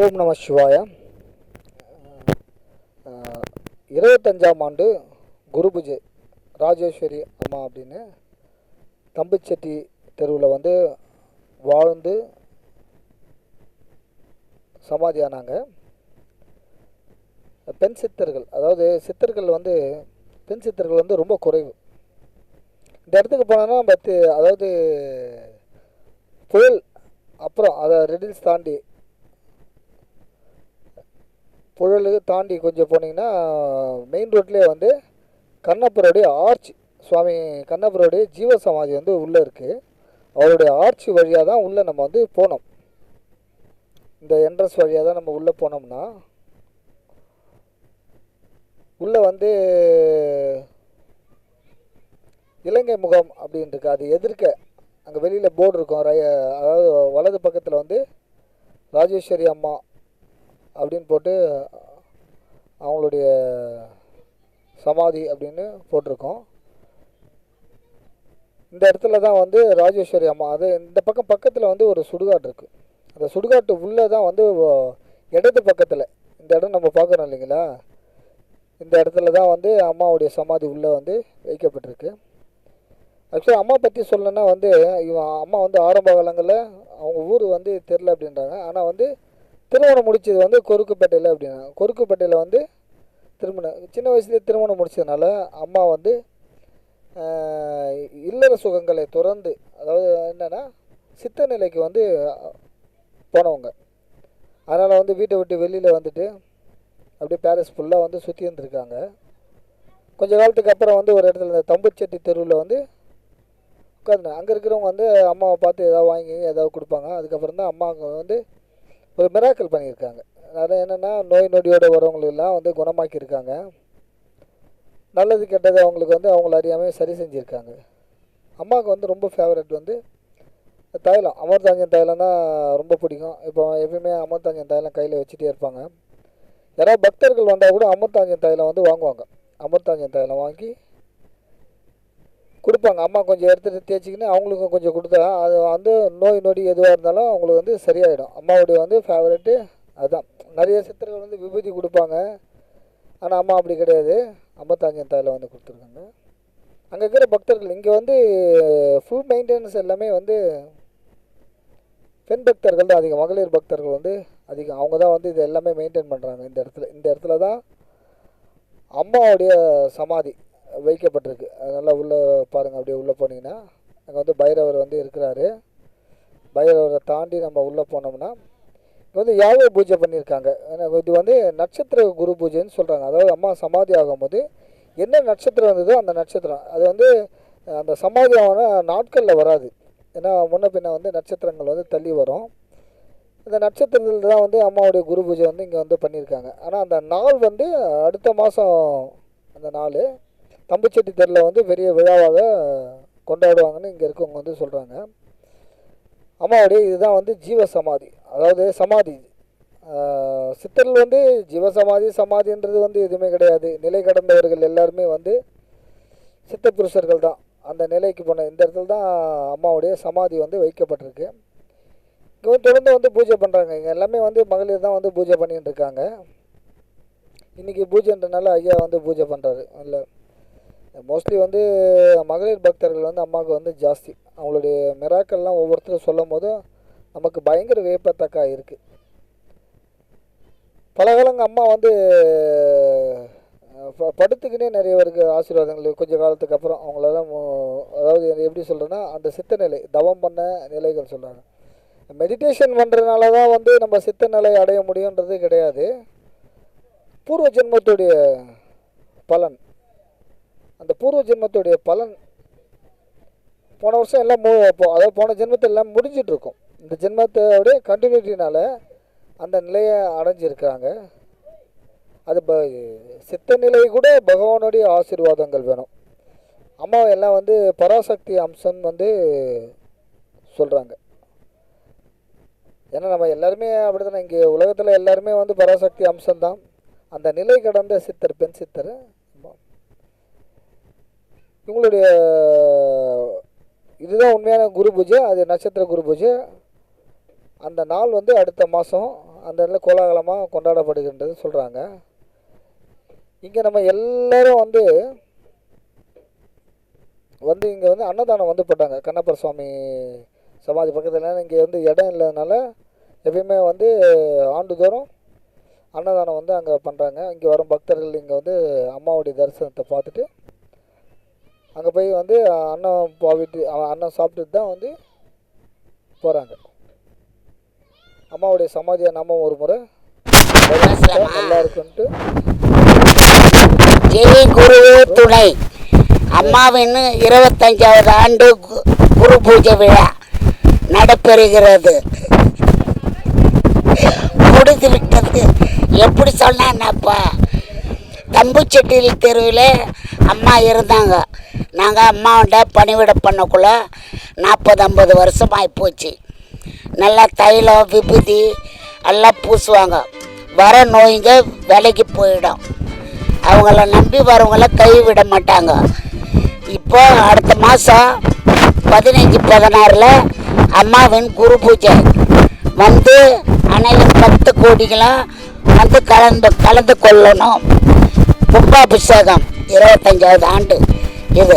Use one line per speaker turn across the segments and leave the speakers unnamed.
ஓம் நம சிவாய. இருபத்தஞ்சாம் ஆண்டு குரு பூஜை ராஜேஸ்வரி அம்மா அப்படின்னு தம்பிச்செட்டி தெருவில் வந்து வாழ்ந்து சமாதியானாங்க பெண் சித்தர்கள் அதாவது சித்தர்கள் வந்து பெண் சித்தர்கள் வந்து ரொம்ப குறைவு. இந்த இடத்துக்கு போனோன்னா பத்து அதாவது புயல் அப்புறம் அதை ரெடில்ஸ் தாண்டி புழலுக்கு தாண்டி கொஞ்சம் போனீங்கன்னா மெயின் ரோட்லேயே வந்து கண்ணப்பருடைய ஆர்ச் சுவாமி கண்ணப்பருடைய ஜீவ சமாதி வந்து உள்ளே இருக்குது அவருடைய ஆர்ச் வழியாக தான் உள்ளே நம்ம வந்து போனோம். இந்த என்ட்ரன்ஸ் வழியாக தான் நம்ம உள்ளே போனோம்னா உள்ளே வந்து இலங்கை முகாம் அப்படின்ட்டுருக்கு அது எதிர்க்க அங்கே வெளியில் போர்டு இருக்கும். ரை அதாவது வலது பக்கத்தில் வந்து ராஜேஸ்வரி அம்மா அப்படின்னு போட்டு அவங்களுடைய சமாதி அப்படின்னு போட்டிருக்கோம். இந்த இடத்துல தான் வந்து ராஜேஸ்வரி அம்மா அது இந்த பக்கம் பக்கத்தில் வந்து ஒரு சுடுகாடு இருக்குது அந்த சுடுகாட்டு உள்ளே தான் வந்து இடது பக்கத்தில் இந்த இடம் நம்ம பார்க்குறோம் இல்லைங்களா? இந்த இடத்துல தான் வந்து அம்மாவுடைய சமாதி உள்ளே வந்து வைக்கப்பட்டிருக்கு. ஆக்சுவலாக அம்மா பற்றி சொல்லணுன்னா வந்து இவன் அம்மா வந்து ஆரம்ப காலங்களில் அவங்க ஊர் வந்து தெரில அப்படின்றாங்க. ஆனால் வந்து திருமணம் முடிச்சது வந்து கொருக்குப்பேட்டையில் அப்படின்னா கொருக்குப்பேட்டையில் வந்து திருமணம் சின்ன வயசுலேயே திருமணம் முடிச்சதுனால அம்மா வந்து இல்லற சுகங்களை துறந்து அதாவது என்னென்னா சித்த நிலைக்கு வந்து போனவங்க. அதனால் வந்து வீட்டை விட்டு வெளியில் வந்துட்டு அப்படியே பேரஸ் ஃபுல்லாக வந்து சுற்றி இருந்திருக்காங்க. கொஞ்ச காலத்துக்கு அப்புறம் வந்து ஒரு இடத்துல இந்த தம்புச்செட்டி தெருவில் வந்து உட்காந்து அங்கே இருக்கிறவங்க வந்து அம்மாவை பார்த்து ஏதாவது வாங்கி ஏதாவது கொடுப்பாங்க. அதுக்கப்புறம் தான் அம்மாவுக்கு வந்து ஒரு மிராக்கல் பண்ணியிருக்காங்க. அதில் என்னென்னா நோய் நொடியோடு வரவங்களெல்லாம் வந்து குணமாக்கியிருக்காங்க. நல்லது கெட்டது அவங்களுக்கு வந்து அவங்கள அறியாமல் சரி செஞ்சுருக்காங்க. அம்மாவுக்கு வந்து ரொம்ப ஃபேவரட் வந்து தைலம். அமர்தாஞ்சன் தைலம் தான் ரொம்ப பிடிக்கும். இப்போ எப்பயுமே அமர்தாஞ்சன் தைலம் கையில் வச்சுட்டே இருப்பாங்க. யாராவது பக்தர்கள் வந்தால் கூட அமர்தாஞ்சன் தைலம் வந்து வாங்குவாங்க. அமர்தாஞ்சன் தைலம் வாங்கி கொடுப்பாங்க. அம்மா கொஞ்சம் எடுத்துகிட்டு தேய்ச்சிக்கின்னு அவங்களுக்கும் கொஞ்சம் கொடுத்தா அது வந்து நோய் நொடி எதுவாக இருந்தாலும் அவங்களுக்கு வந்து சரியாயிடும். அம்மாவுடைய வந்து ஃபேவரெட்டு அதுதான் நிறைய சித்தர்கள் வந்து விபூதி கொடுப்பாங்க. ஆனால் அம்மா அப்படி கிடையாது. அம்பத்தாஞ்சன் தாயில் வந்து கொடுத்துருக்காங்க. அங்கே இருக்கிற பக்தர்கள் இங்கே வந்து ஃபுல் மெயின்டெனன்ஸ் எல்லாமே வந்து பெண் பக்தர்கள் தான் அதிகம். மகளிர் பக்தர்கள் வந்து அதிகம். அவங்க தான் வந்து இது எல்லாமே மெயின்டைன் பண்ணுறாங்க இந்த இடத்துல இந்த இடத்துல தான் அம்மாவுடைய சமாதி. வைக்கப்பட்டிருக்கு. அதனால் உள்ளே பாருங்கள் அப்படியே உள்ளே போனீங்கன்னா. அங்கே வந்து பைரவர் வந்து இருக்கிறாரு. பைரவரை தாண்டி நம்ம உள்ளே போனோம்னா இங்கே வந்து யாவே பூஜை பண்ணியிருக்காங்க. ஏன்னா இது வந்து நட்சத்திர குரு பூஜைன்னு சொல்கிறாங்க அதாவது அம்மா சமாதி ஆகும்போது என்ன நட்சத்திரம் இருந்ததோ அந்த நட்சத்திரம். அது வந்து அந்த சமாதி ஆன நாட்களில் வராது. ஏன்னா முன்ன பின்ன வந்து நட்சத்திரங்கள் வந்து தள்ளி வரும். இந்த நட்சத்திரத்தில் தான் வந்து அம்மாவுடைய குரு பூஜை வந்து இங்கே வந்து பண்ணியிருக்காங்க. ஆனால் அந்த நாள் வந்து அடுத்த மாதம் அந்த நாள் தம்புச்செட்டி தெருவில் வந்து பெரிய விழாவாக கொண்டாடுவாங்கன்னு இங்கே இருக்கவங்க வந்து சொல்கிறாங்க அம்மாவுடைய இதுதான் வந்து ஜீவ சமாதி அதாவது சமாதி. சித்தரில் சித்தர்கள் வந்து ஜீவ சமாதி சமாதின்றது வந்து எதுவுமே கிடையாது. நிலை கடந்தவர்கள் எல்லாருமே வந்து சித்த புருஷர்கள் தான். அந்த நிலைக்கு போன இந்த இடத்துல தான் அம்மாவுடைய சமாதி வந்து வைக்கப்பட்டிருக்கு. இங்கே வந்து தொடர்ந்து வந்து பூஜை பண்ணுறாங்க இங்கே எல்லாமே வந்து மகளிர் தான் வந்து பூஜை பண்ணிகிட்டு இருக்காங்க. இன்றைக்கி பூஜைன்றனால ஐயா வந்து பூஜை பண்ணுறாரு இல்லை மோஸ்ட்லி வந்து மகளிர் பக்தர்கள் வந்து அம்மாவுக்கு வந்து ஜாஸ்தி. அவங்களுடைய மிராக்கள்லாம் ஒவ்வொருத்தரும் சொல்லும் போது நமக்கு பயங்கர வியப்பத்தக்கா இருக்குது பல காலங்க அம்மா வந்து ப- படுத்துக்கினே நிறைய பேருக்கு ஆசீர்வாதங்கள் கொஞ்ச காலத்துக்கு அப்புறம் அவங்களெல்லாம் அதாவது எப்படி சொல்கிறேன்னா அந்த சித்த நிலை தவம் பண்ண நிலைகள் சொல்கிறாங்க மெடிடேஷன் பண்ணுறதுனால தான் வந்து நம்ம சித்த நிலை அடைய முடியுன்றது கிடையாது. பூர்வ ஜென்மத்துடைய பலன். அந்த பூர்வ ஜென்மத்துடைய பலன் போன வருஷம் எல்லாம் மு அதாவது போன ஜென்மத்தை எல்லாம் முடிஞ்சிட்டு இருக்கும் இந்த ஜென்மத்தோடைய கண்டினியூட்டினால அந்த நிலையை அடைஞ்சிருக்கிறாங்க. அது ப சித்த நிலை கூட பகவானுடைய ஆசீர்வாதங்கள் வேணும். அம்மா எல்லாம் வந்து பராசக்தி அம்சம் வந்து சொல்கிறாங்க ஏன்னா நம்ம எல்லாருமே அப்படி தானே இங்கே உலகத்தில் எல்லாருமே வந்து பராசக்தி அம்சம்தான். அந்த நிலை கடந்த சித்தர் பெண் சித்தர் இவங்களுடைய இதுதான் உண்மையான குரு பூஜை அது நட்சத்திர குரு பூஜை. அந்த நாள் வந்து அடுத்த மாதம் அந்த இடத்துல கோலாகலமாக கொண்டாடப்படுகின்றது சொல்கிறாங்க இங்கே நம்ம எல்லோரும் வந்து வந்து இங்கே வந்து அன்னதானம் வந்து போட்டாங்க. கண்ணப்பர் சுவாமி சமாதி பக்கத்தில். இங்கே வந்து இடம் இல்லாதனால எப்பயுமே வந்து ஆண்டுதோறும் அன்னதானம் வந்து அங்கே பண்ணுறாங்க இங்கே வரும் பக்தர்கள் இங்கே வந்து அம்மாவுடைய தரிசனத்தை பார்த்துட்டு அங்கே போய் வந்து அன்னம் பாவிட்டு அ- அன்னம் சாப்பிட்டுட்டு தான் வந்து போகிறாங்க அம்மாவுடைய சமாதியை நம்ம ஒரு முறை? நல்லா இருக்குன்ட்டு.
ஜெய் குருவே துணை. அம்மாவின் இருபத்தஞ்சாவது ஆண்டு குரு பூஜை விழா நடைபெறுகிறது. முடிந்து விட்டது. எப்படி சொன்னேன்னப்பா தம்புச்செட்டியில் தெருவில் அம்மா இருந்தாங்க. நாங்கள் அம்மாவோட பணிவிட பண்ணக்குள்ள நாற்பது ஐம்பது வருஷம் ஆகிப்போச்சு நல்லா தைலம் விபூதி எல்லாம் பூசுவாங்க. வர நோய்ங்க விலைக்கு போயிடும். அவங்கள நம்பி வரவங்கள கைவிட மாட்டாங்க. இப்போ அடுத்த மாதம் பதினஞ்சு பதினாறில் அம்மாவின் குரு பூஜை. வந்து அனைவரும் பத்து கோடிகளும் வந்து கலந்து கலந்து கொள்ளணும். கும்பாபிஷேகம் இருபத்தஞ்சாவது ஆண்டு. இது.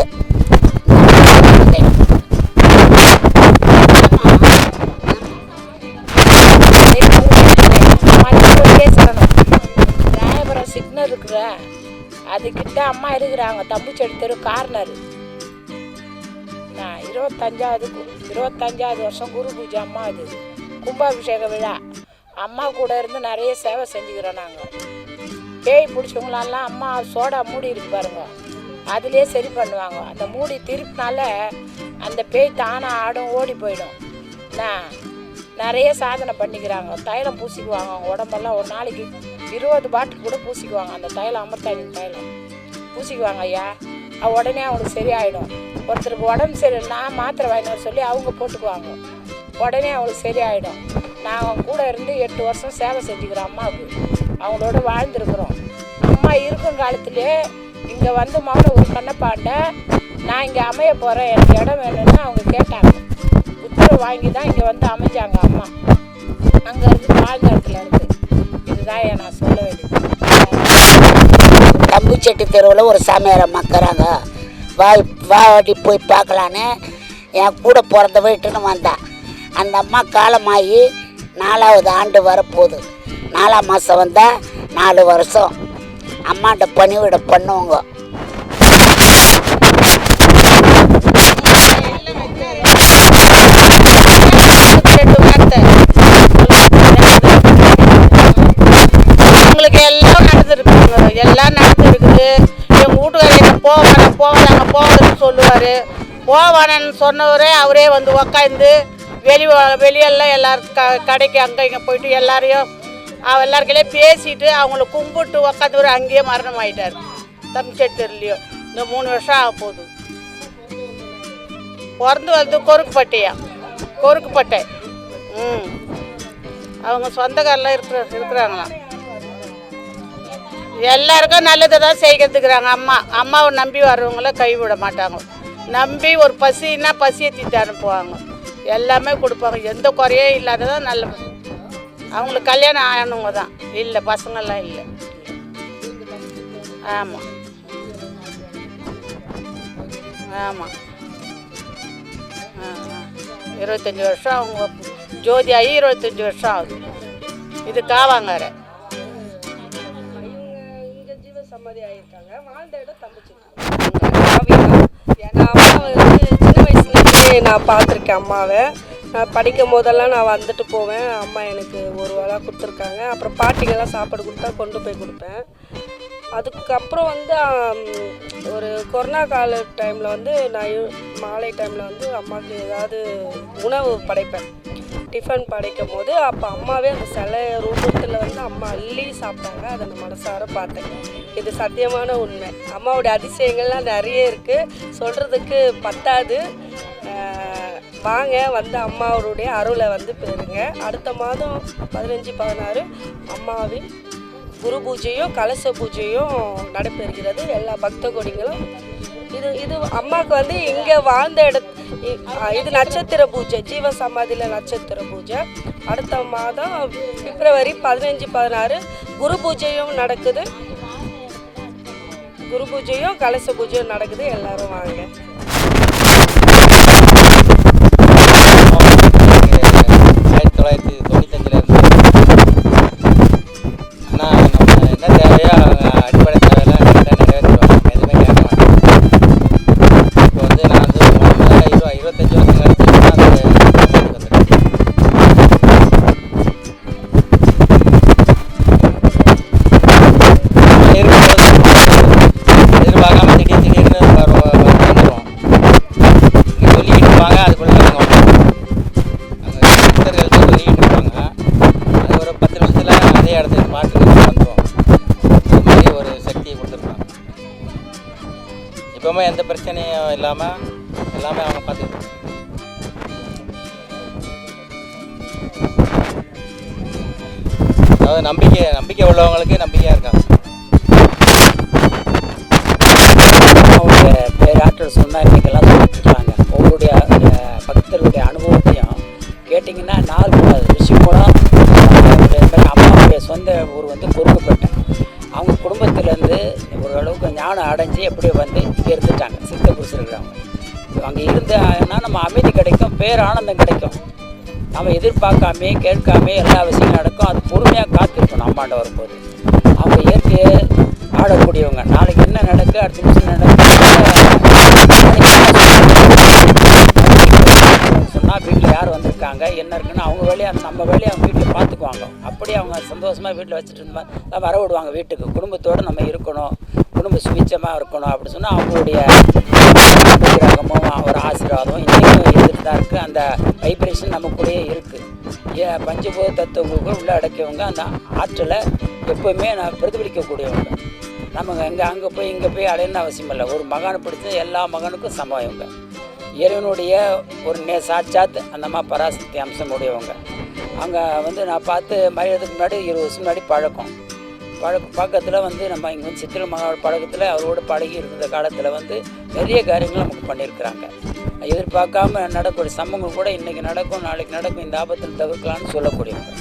சிக்னல் இருக்குல்ல? அதுக்கிட்ட அம்மா இருக்கிறாங்க. தம்புச்செடி தெரு கார்னர் நான் இருபத்தஞ்சாவது இருபத்தஞ்சாவது வருஷம் குரு பூஜை அம்மா இது கும்பாபிஷேக விழா. அம்மா கூட இருந்து நிறைய சேவை செஞ்சுக்கிறோம் நாங்கள் பேய் பிடிச்சவங்களெல்லாம் அம்மா சோடா மூடி இருக்கு பாருங்க. அதுலேயே சரி பண்ணுவாங்க. அந்த மூடி திருப்பினால அந்த பேய் தானாக ஆடும் ஓடி போயிடும். நான் நிறைய சாதனை பண்ணிக்கிறாங்க. தைலம் பூசிக்குவாங்க அவங்க உடம்பெல்லாம். ஒரு நாளைக்கு இருபது பாட்டில் கூட பூசிக்குவாங்க. அந்த தைலம் அமர்த்தாதி தைலம். பூசிக்குவாங்க ஐயா. அது உடனே அவங்களுக்கு சரியாயிடும். ஒருத்தருக்கு உடம்பு சரியில்லைனா மாத்திரை வாங்கினு சொல்லி அவங்க போட்டுக்குவாங்க. உடனே அவங்களுக்கு சரியாயிடும். நாங்கள் கூட இருந்து எட்டு வருஷம் சேவை செஞ்சுக்கிறோம் அம்மாவுக்கு. அவங்களோட வாழ்ந்துருக்குறோம். அம்மா இருக்கும் காலத்திலே இங்கே வந்து மௌன ஒரு கண்ணப்பாண்ட நான் இங்கே அமைய போகிறேன் எனக்கு இடம் வேணும்னு அவங்க கேட்டாங்க. உத்தரவு வாங்கி தான் இங்கே வந்து அமைஞ்சாங்க அம்மா. அங்கே இருந்து வாழ்ந்த இடத்துல இருந்து. இதுதான் ஏன் நான் சொல்ல வேண்டியது.
தம்புச்செட்டி தெருவில் ஒரு சாமியார் அம்மா இருக்கிறாங்க வா வாடி போய் பார்க்கலான்னு. என் கூட பிறந்த வீட்டுன்னு வந்தான் அந்த அம்மா காலமாகி நாலாவது ஆண்டு வரப்போகுது. நாலாம் மாதம் வந்தால் நாலு வருஷம். அம்மாட்ட பணிவிட பண்ணுவாங்க.
ரெண்டு உங்களுக்கு எல்லாம் நடந்துருக்குங்க. எல்லாம் நடந்துருக்குது. எங்கள் வீட்டுக்காரங்க போவான போகலாங்க போகலன்னு சொல்லுவார். போவானன்னு சொன்னவரே அவரே வந்து உக்காந்து வெளி வெளியெல்லாம் எல்லாரும் க கடைக்கு அங்கே இங்கே போயிட்டு எல்லாரையும் அவ எல்லாருக்கையிலே பேசிட்டு அவங்கள கும்பிட்டு உக்காந்து அங்கேயே மரணம் ஆயிட்டார் தம்பிச்சேட்டர்லேயும் இந்த மூணு வருஷம் ஆக போகுது. பிறந்து வந்து கொருக்குப்பட்டையா கொருக்குப்பட்டை ம். அவங்க சொந்தக்காரெலாம் இருக்கிற இருக்கிறாங்களாம். எல்லாருக்கும் நல்லதை தான் செய்கிறதுக்குறாங்க. அம்மா அம்மாவை நம்பி வர்றவங்கள கைவிட மாட்டாங்க. நம்பி ஒரு பசின்னா பசியை தீட்டு அனுப்புவாங்க. எல்லாமே கொடுப்பாங்க. எந்த குறையே இல்லாததான் நல்ல அவங்களுக்கு கல்யாணம் ஆனவங்க தான். இல்லை பசங்கள்லாம் இல்லை. ஆமாம் ஆமாம் இருபத்தஞ்சி வருஷம் அவங்க ஜோதி ஆகி இருபத்தஞ்சி வருஷம் ஆகுது. இது காவாங்கார
எங்கள் அம்மா வந்து சின்ன வயசுலேயே நான் பார்த்துருக்கேன் அம்மாவை. படிக்கும் போதெல்லாம் நான் வந்துட்டு போவேன். அம்மா எனக்கு ஒரு வேளா கொடுத்துருக்காங்க. அப்புறம் பாட்டிங்கெல்லாம் சாப்பாடு கொடுத்தா கொண்டு போய் கொடுப்பேன். அதுக்கப்புறம் வந்து ஒரு கொரோனா கால டைமில் வந்து நான் மாலை டைமில் வந்து அம்மாவுக்கு ஏதாவது உணவு படைப்பேன். டிஃபன் படைக்கும் போது அப்போ அம்மாவே அந்த சிலை ரூபத்தில் வந்து அம்மா அள்ளி சாப்பிட்டாங்க. அதை நான் மனசார பார்த்தேன். இது சத்தியமான உண்மை. அம்மாவுடைய அதிசயங்கள்லாம் நிறைய இருக்குது சொல்கிறதுக்கு பத்தாது. வாங்க வந்து அம்மாவருடைய அருளை வந்து பெறுங்க. அடுத்த மாதம் பதினஞ்சு பதினாறு அம்மாவின் குரு பூஜையும் கலச பூஜையும் நடைபெறுகிறது. எல்லா பக்த கொடிகளும். இது இது அம்மாவுக்கு வந்து இங்கே வாழ்ந்த இடத்து இது நட்சத்திர பூஜை ஜீவ சமாதியில் நட்சத்திர பூஜை. அடுத்த மாதம் பிப்ரவரி பதினஞ்சு பதினாறு குரு பூஜையும் நடக்குது. குரு பூஜையும் கலச பூஜையும் நடக்குது. எல்லாரும் வாங்க.
இப்போவுமே எந்த பிரச்சனையும் இல்லாமல் எல்லாமே அவங்க பார்த்துக்கிட்டு அதாவது நம்பிக்கை நம்பிக்கை உள்ளவங்களுக்கு நம்பிக்கையாக இருக்காங்க
அவங்களுடைய பேராற்றல் சொன்னால் இன்றைக்கெல்லாம் சொல்லிட்டுருக்காங்க உங்களுடைய பக்தர்களுடைய அனுபவத்தையும் கேட்டிங்கன்னா நாள் கூடாது விஷயம் கூட அம்மாவுடைய சொந்த ஊர் வந்து கொடுக்கப்பட்டேன் அவங்க குடும்பத்திலேருந்து ஓரளவுக்கு ஞானம் அடைஞ்சு எப்படி வந்து நம்ம அமைதி கிடைக்கும் பேரானந்தம் கிடைக்கும். நம்ம எதிர்பார்க்காமே கேட்காமே எல்லா விஷயங்களும் நடக்கும். அது பொறுமையாக காத்திருக்கணும் அம்மாண்ட வரும்போது. அவங்க இயற்கையை ஆடக்கூடியவங்க. நாளைக்கு என்ன நடக்கு அடுத்த நிமிஷம் நடக்கு சொன்னால் வீட்டில் யார் வந்திருக்காங்க என்ன இருக்குன்னு அவங்க வேலையை நம்ம வேலையை அவங்க வீட்டில் பார்த்துக்குவாங்க. அப்படி அவங்க சந்தோஷமாக வீட்டில் வச்சுட்டு இருந்தால் வரவிடுவாங்க வர விடுவாங்க வீட்டுக்கு. குடும்பத்தோடு நம்ம இருக்கணும். குடும்ப சுபிச்சமாக இருக்கணும் அப்படின்னு சொன்னால் அவங்களுடைய அனுகிரகமும் ஒரு ஆசீர்வாதம் இன்றைக்கும் இருந்துட்டு தான் இருக்குது அந்த வைப்ரேஷன் நம்ம கூடயே இருக்குது ஏ பஞ்சபூத தத்துவங்களுக்கு உள்ள அடக்கியவங்க அந்த ஆற்றலை எப்போவுமே நான் பிரதிபலிக்கக்கூடியவங்க. நம்ம எங்கே அங்கே போய் இங்கே போய் அடையணும்னு அவசியம் இல்லை. ஒரு மகானை பிடிச்ச எல்லா மகனுக்கும் சமம் இவங்க. இறைவனுடைய ஒரு நே சாட்சாத் அந்த மாதிரி பராசக்தி அம்சம் உடையவங்க. அங்கே வந்து நான் பார்த்து மரியாதைக்கு முன்னாடி இருபது வருஷம் முன்னாடி பழக்கம். பழக்க பக்கத்தில் வந்து நம்ம இங்கே வந்து சித்திர மகாவோட பழக்கத்தில் அவரோட பழகி இருந்த காலத்தில் வந்து நிறைய காரியங்கள் நமக்கு பண்ணியிருக்கிறாங்க. எதிர்பார்க்காம நடக்கக்கூடிய சம்பவங்கள் கூட இன்றைக்கி நடக்கும் நாளைக்கு நடக்கும் இந்த ஆபத்தில் தவிர்க்கலாம்னு சொல்லக்கூடியவங்க.